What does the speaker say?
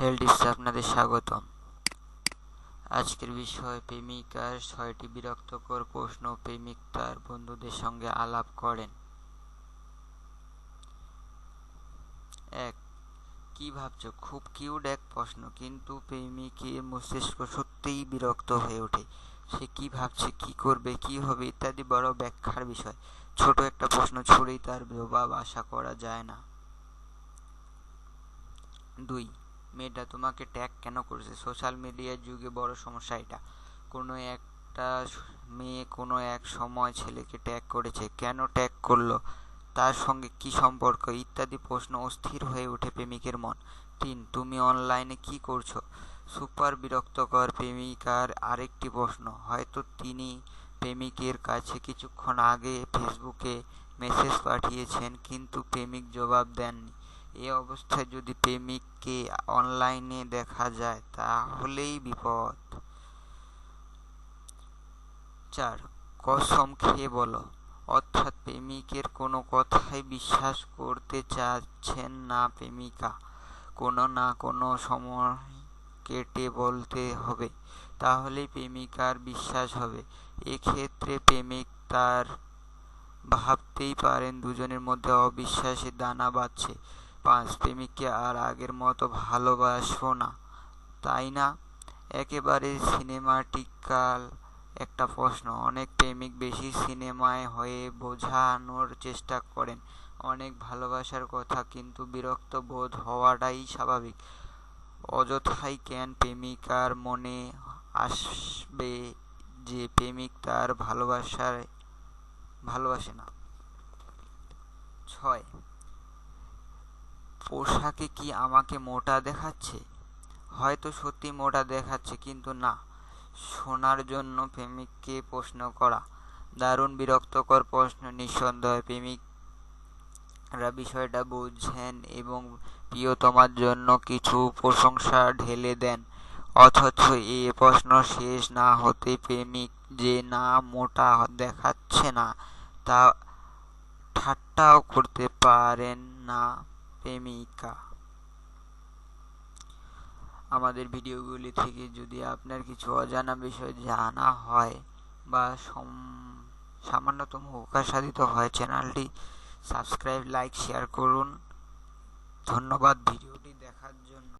হেলডিসে আপনাদের স্বাগতম। আজকের বিষয়, প্রেমিকার ছয়টি বিরক্তকর প্রশ্ন প্রেমিক তার বন্ধুদের সঙ্গে আলাপ করেন। এক, কি ভাবছ? খুব কিউট এক প্রশ্ন, কিন্তু প্রেমিকের মস্তিষ্ক সত্যিই বিরক্ত হয়ে ওঠে। সে কি ভাবছে, কি করবে, কি হবে ইত্যাদি বড় ব্যাখ্যার বিষয়। ছোট একটা প্রশ্ন ছুড়েই তার জবাব আশা করা যায় না। দুই মেয়েটা তোমাকে ট্যাগ কেন করেছে? সোশ্যাল মিডিয়ার যুগে বড় সমস্যা এটা। কোনো একটা মেয়ে, কোনো এক সময় ছেলেকে ট্যাগ করেছে। কেন ট্যাগ করল? তার সঙ্গে কি সম্পর্ক? ইত্যাদি প্রশ্ন অস্থির হয়ে ওঠে প্রেমিকের মন। তিন, তুমি অনলাইনে কি করছ? সুপার বিরক্তকর প্রেমিকার আরেকটি প্রশ্ন। হয়তো তিনি প্রেমিকের কাছে কিছুক্ষণ আগে ফেসবুকে মেসেজ পাঠিয়েছেন, কিন্তু প্রেমিক জবাব দেননি। এ অবস্থায় যদি প্রেমিককে অনলাইনে দেখা যায়, তাহলেই বিপদ। চার, কসম খেয়ে বলো, অর্থাৎ প্রেমিকের কোনো কথাই বিশ্বাস করতে চাচ্ছেন না প্রেমিকা। কোনো না কোনো সময় কেটে বলতে হবে, তাহলেই প্রেমিকার বিশ্বাস হবে। এক্ষেত্রে প্রেমিক তার ভাবতেই পারেন, দুজনের মধ্যে অবিশ্বাসের দানা বাঁধছে। পাঁচ প্রেমিককে আর আগের মতো ভালোবাসো না, তাই না? একেবারে সিনেমাটিক্যাল একটা প্রশ্ন। অনেক প্রেমিক বেশি সিনেমায় হয়ে বোঝানোর চেষ্টা করেন, অনেক ভালোবাসার কথা, কিন্তু বিরক্ত বোধ হওয়াটাই স্বাভাবিক। অযথাই কেন প্রেমিকার মনে আসবে যে প্রেমিক তার ভালোবাসায় ভালোবাসে না? ছয় পোশাকে কি আমাকে মোটা দেখাচ্ছে? হয়তো সত্যি মোটা দেখাচ্ছে, কিন্তু না। শোনার জন্য প্রেমিককে প্রশ্ন করা। দারুণ বিরক্তকর প্রশ্ন, নিঃসন্দেহে। প্রেমিকরা বিষয়টা বুঝেন এবং প্রিয়তমার জন্য কিছু প্রশংসা ঢেলে দেন। অথচ এ প্রশ্ন শেষ না হতে প্রেমিক যে না মোটা দেখাচ্ছে না, তা ঠাট্টাও করতে পারেন না। প্রেমিকা। আমাদের ভিডিওগুলি থেকে যদি আপনার কিছু অজানা বিষয় জানা হয় বা সামান্যতম উপকার সাধিত হয়, চ্যানেলটি সাবস্ক্রাইব, লাইক, শেয়ার করুন। ধন্যবাদ ভিডিওটি দেখার জন্য।